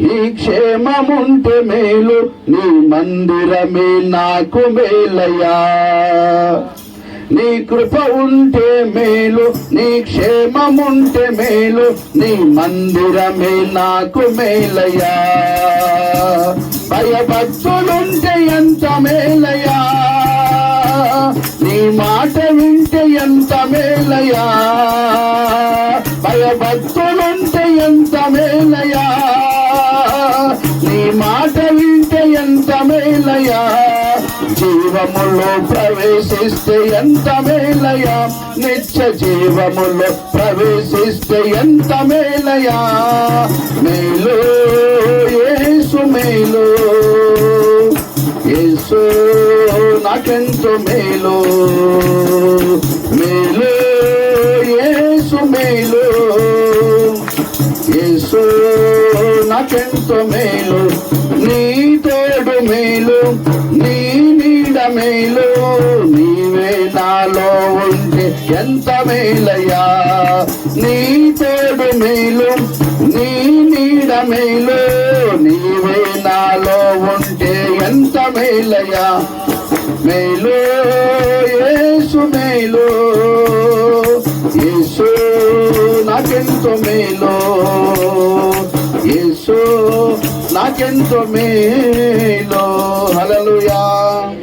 నీ క్షేమముంటే మేలు నీ మందిరమే నాకు మేలయ్యా. నీ కృప ఉంటే మేలు నీ క్షేమముంటే మేలు నీ మందిరమే నాకు మేలయ్యా. భయభక్తులుంటే ఎంత మేలయ్యా. నీ మాట వింటే ఎంత మేలయ్యా. భయభక్తులుంటే ఎంత మేలయ్యా. మేలయా జీవములో ప్రవేశిస్తే ఎంత మేలయా నిత్య జీవములో ప్రవేశిస్తే ఎంత మేలయా మేలు ఏసు మేలు. ఏసు నాకెంతో మేలు. మేలు ఏసు మేలు. ఏసు నాకెంతో మేలు. నీ నీడ మేలు నీవే నాలో ఉంటే ఎంత మేలయ్యా? నీ తోడు మేలు నీ నీడ మేలు నీవే నాలో ఉంటే ఎంత మేలయ్యా? మేలు ఏసు మేలు ఏసు నాకెంతో మేలు ఏసు నాకెంతో మేలు. Hallelujah.